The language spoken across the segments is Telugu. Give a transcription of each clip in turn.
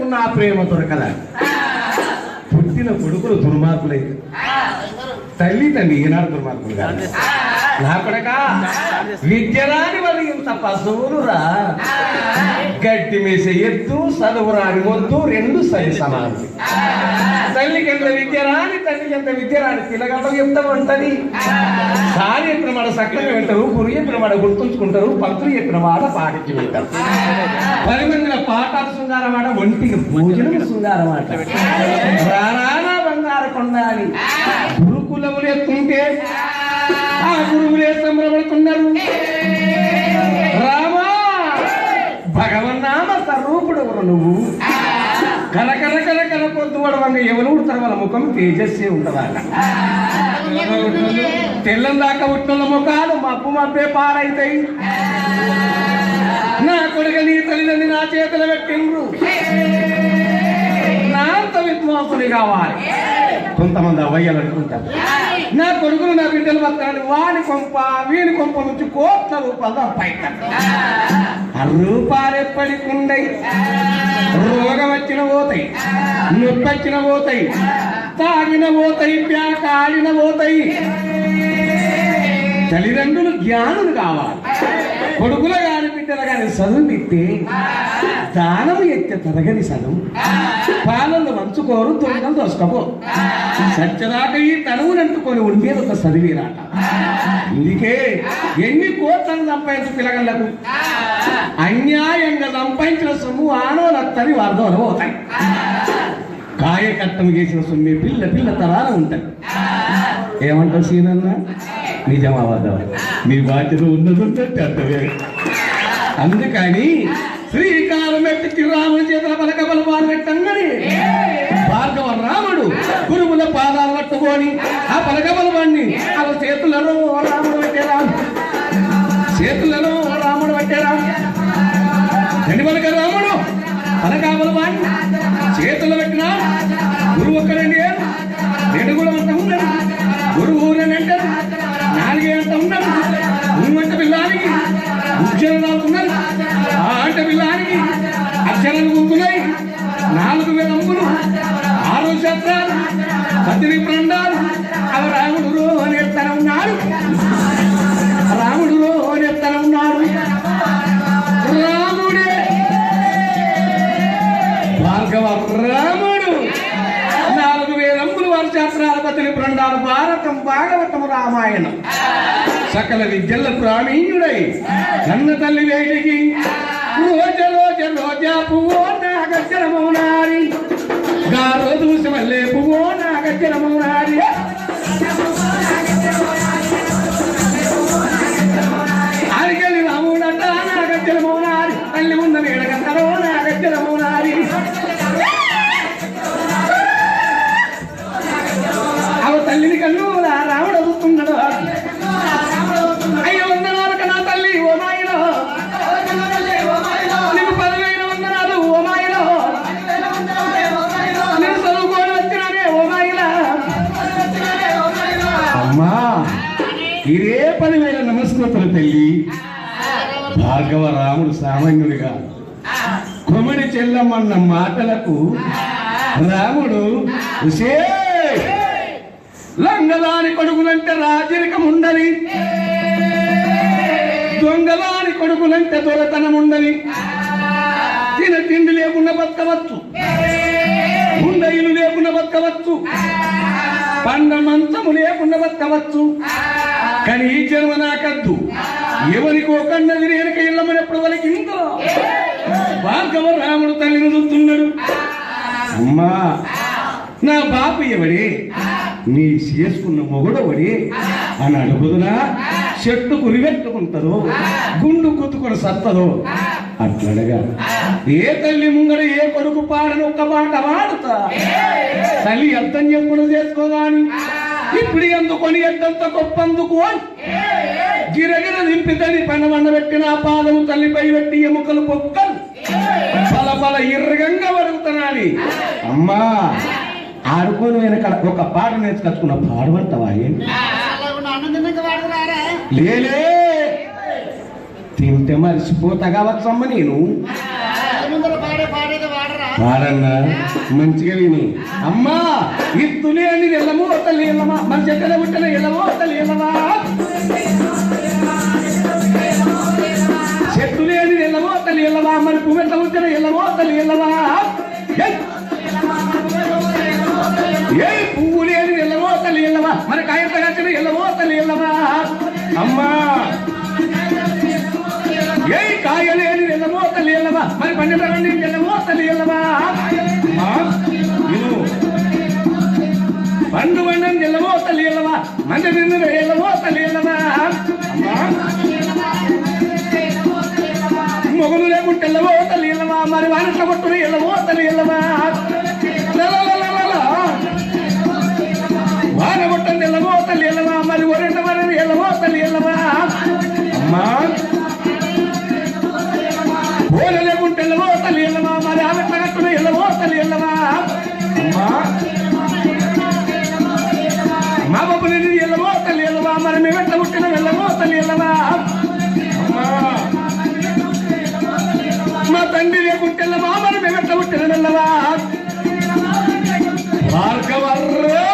పెట్టుకున్న ఆ ప్రేమ దొరకదా పుట్టిన కొడుకులు దుర్మార్గులైతే తల్లి తండ్రి ఈనాడు దుర్మార్గులు కాదు. నా కొడక? విద్యరాని ఇంత పశువులురా గట్టి మీస ఎత్తు చదువు రాని మొద్దు రెండు సరి సమానం తల్లికి ఎంత విద్య రాని తల్లికి ఎంత విద్య రాని పిల్లగంటకు ఎంత ఉంటది సారి చెప్పిన మాట సక్కగా వింటారు గురు చెప్పిన మాట గుర్తుంచుకుంటారు పంతులు చెప్పిన మాట పాటించి వింటారు పది మందిల పాఠాలు శృంగారం మాట ఒంటికి భోజనం శృంగారం మాట రారానా బంగార కొండ అని గురుకులములు ఎత్తుంటే ఆ. గురువులే సంబరపడుతున్నారు. భగవన్నామ స్వరూపుడు నువ్వు? కనకన కనకన పొద్దు వడవంగా ఎవరు ఉడతారు వాళ్ళ ముఖం తేజస్సే ఉంటదా తెల్లం దాకా ఉట్టిన ముఖాలు మప్పు మప్పే పారైతాయి నా కొడుక నీ తల్లిదండ్రి నా చేతులు పెట్టిండ్రు. నా అంత విద్వాంసుని కావాలి. కొంతమంది అవ్వయ్యలు అనుకుంటారు. నా కొడుకులు నా బిడ్డలు వస్తాడు వాని కొంప వీని కొంప నుంచి కోట్ల రూపాయలు సంపాదిస్తారు ఆ రూపాయలు ఎప్పటికి ఉండయి. రోగం వచ్చిన పోతాయి నొప్పి వచ్చిన పోతాయి తాగిన పోతాయి ప్యాక ఆడిన పోతాయి. తల్లిదండ్రులు జ్ఞానులు కావాలి. కొడుకులు గాని ఎత్తే గాని చదువునిస్తే దానము ఎత్తే తరగని చదువు పాలలు వంచుకోరు దొంగలు దోసుకోపో సత్యదాకా ఈ తనువునంటుకొని ఉండే ఒక చదివిరాట. అందుకే ఎన్ని కోట్లను సంపాదించు పిల్లగళ్ళకు అన్యాయంగా సంపాదించిన సొమ్ము ఆనోలత్తని వార్దోలు పోతాయి. కాయకట్టం చేసిన సొమ్మి పిల్ల పిల్ల తరాలు ఉంటాయి. ఏమంటావు సీనన్న? నిజమా వద్దా మీ బాధ్యత ఉన్నది అర్థమే. అందుకని శ్రీకారం ఎట్టి రాముని చేతుల పలక బలపాలు పెట్టంగని. భార్గవ రాముడు గురువుల పాదాలు పట్టుకొని ఆ పలక బలవాన్ని అలా చేతులను రాముడు పెట్టారా? చేతులలో రాముడు పెట్టారా? ఎన్ని పలక రాముడు? పలక బలవాన్ని చేతులు పెట్టినా గురువు ఒక్కడండి నేను కూడా అంత శాస్త్రాల పత్రి ప్రండాలు భారతం భాగవతం రామాయణం. సకల విద్యల ప్రావీణ్యుడై కన్న తల్లి వేడికి రోజ రోజ రోజా పువ్వో నాగచ్చరమౌనారి గా రోజు మల్లె పువ్వో నాగచ్చరమౌనారి అరిగలి రాముడట నాగచ్చరమౌనారి తల్లి ముందు నీడగంటరో నాగచ్చరమౌనారి కొమడి చెల్లమ్మన్న మాటలకు రాముడు లంగలాని కొడుకులంటే రాజరికం ఉండని. దొంగలాని కొడుకులంటే దొరతనం ఉండని. తిన తిండి లేకుండా బతకవచ్చు. గుండెలు లేకుండా బతకవచ్చు. పండ మంచము లేకుండా బతకవచ్చు. కానీ ఈ జన్మ నాకద్దు. ఎవరికి ఒక కన్నది ఇళ్ళమని ఎప్పుడు వాళ్ళకి ఇంకో. భార్గవ రాముడు తల్లిని చూస్తున్నాడు. అమ్మా నా బాపు ఎవడే? నీ చేసుకున్న మొగుడవడి అని అడుగుదునా? చెట్టు కురివెట్టుకుంటారు గుండు కుత్తుకొని సత్తదు? అట్లడగా ఏ తల్లి ముంగడ ఏ కొడుకు పాడని ఒక్క పాట పాడుతా తల్లి అర్థం చెప్పుడు చేసుకోగాని ఇప్పుడు ఎందుకొని ఎద్దంత గొప్పందుకు అని? గిరగిర దింపిదని పని వండబెట్టిన పాదము తల్లిపై పెట్టి ఎముకలు పొక్కలు. అసలు బల ఇర్రగంగా వరుగుతున్నాని అమ్మా ఆడుకొని వెనక ఒక పాట నేర్చుకొచ్చుకున్న పాడబడతావా ఏం? లేలే తింటే మర్చిపోతా కావచ్చమ్మ నేను. వాడన్నా మంచిగా విని. అమ్మా ఇత్తులే అని ఎల్లమో తల్లి ఎల్లమా మన చెక్కన పుట్టిన ఎల్లమో పుట్టిన ఎల్లమో తల్లి ఎల్లమా ఏ పువ్వు లేని ఎల్లమో తల్లి ఎల్లమా మరి కాయంత కట్టిన ఎల్లమో తల్లి ఎల్లమా అమ్మా ఏ కాయ లేని ఎల్లమో తల్లి ఎల్లమా మరి పండిత రండి ఎల్లమో తల్లి ఎల్లమా అమ్మా విను పండు వండం ఎల్లమో తల్లి ఎల్లమా మంద నిన్న ఎల్లమో తల్లి ఎల్లమా అమ్మా మొగలు లేకుంటే ఎల్లమో తల్లి ఎల్లమా మరి వానట్ల కొట్టున ఎల్లమో తల్లి ఎల్లమా వాన కొట్టండి ఎల్లమో తల్లి ఎల్లమా మరి ఒరెంట మరి ఎల్లమో తల్లి ఎల్లమా అమ్మా ಭಾರ್ಗವರ್ರ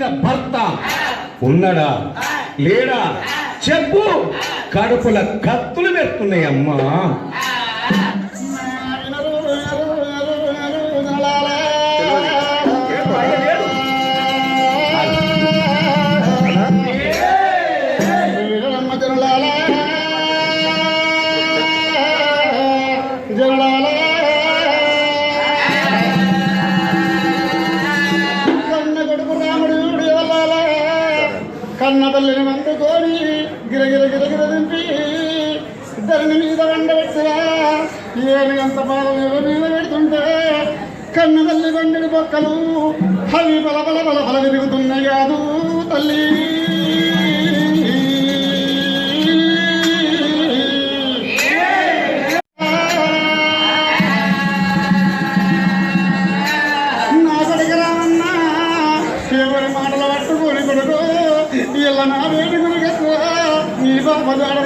తాలి భర్త ఉన్నడా? లేడా? చెప్పు. కడుపుల కత్తులు పెడుతున్నాయి అమ్మా ఇద్దరిని మీద వండబెట్టురా ఏమి అంత పాదం మీద పెడుతుంటే కన్న తల్లి బండిని పొక్కలు అవి బల బల బల బల విరుగుతున్నాయి కాదు తల్లి. ఇలా నా వేడుకలు కట్టువ నీ బాబు జాడ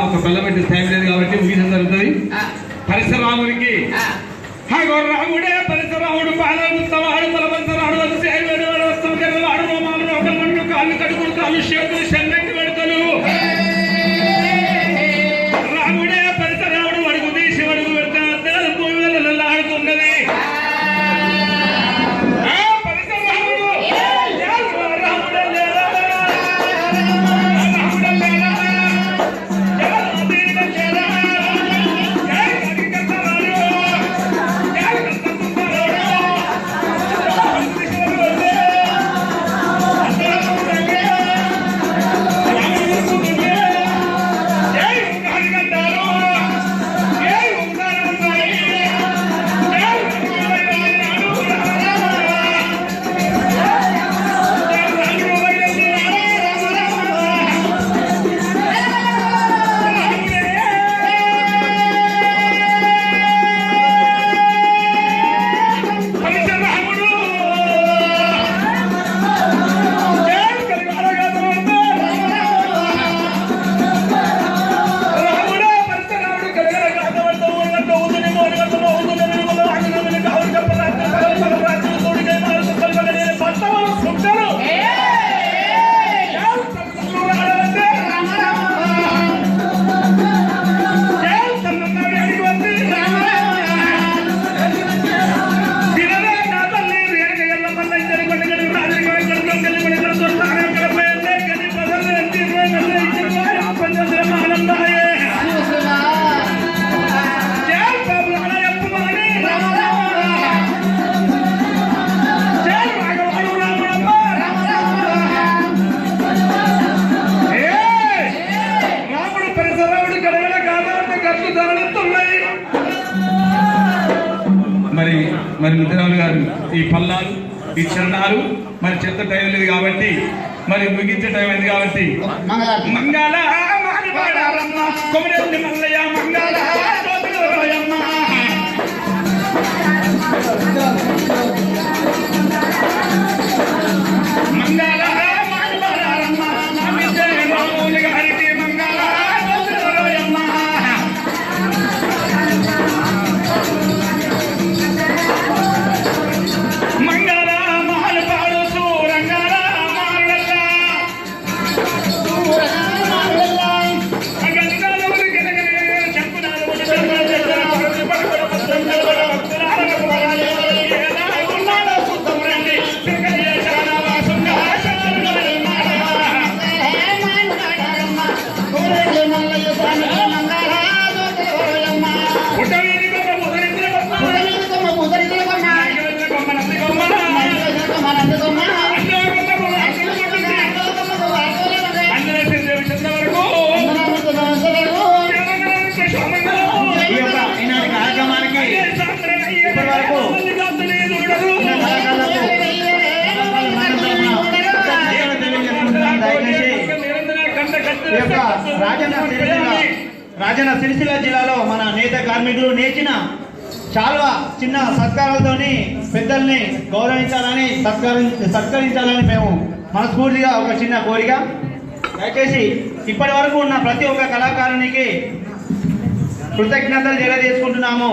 ఒక పల్ల పెట్టే టైం లేదు కాబట్టి ముగించడం జరుగుతుంది పరశురామునికి హగో రాముడే పరశురాముడు పాలముత్తవాడు మరి ముద్రరావు గారు ఈ పల్లాలు ఈ చరణాలు మరి చెత్త టైం లేదు కాబట్టి మరి ముగించే టైం అయింది కాబట్టి మంగళ మల్లయ్య మంగళ రాజన్న సిరిసిల్ల రాజన్న సిరిసిల్ల జిల్లాలో మన నేత కార్మికులు నేర్చిన చాలా చిన్న సత్కారాలతోని పెద్దల్ని గౌరవించాలని సత్కరి సత్కరించాలని మేము మనస్ఫూర్తిగా ఒక చిన్న కోరిక. దయచేసి ఇప్పటి వరకు ఉన్న ప్రతి ఒక్క కళాకారునికి కృతజ్ఞతలు తెలియజేసుకుంటున్నాము.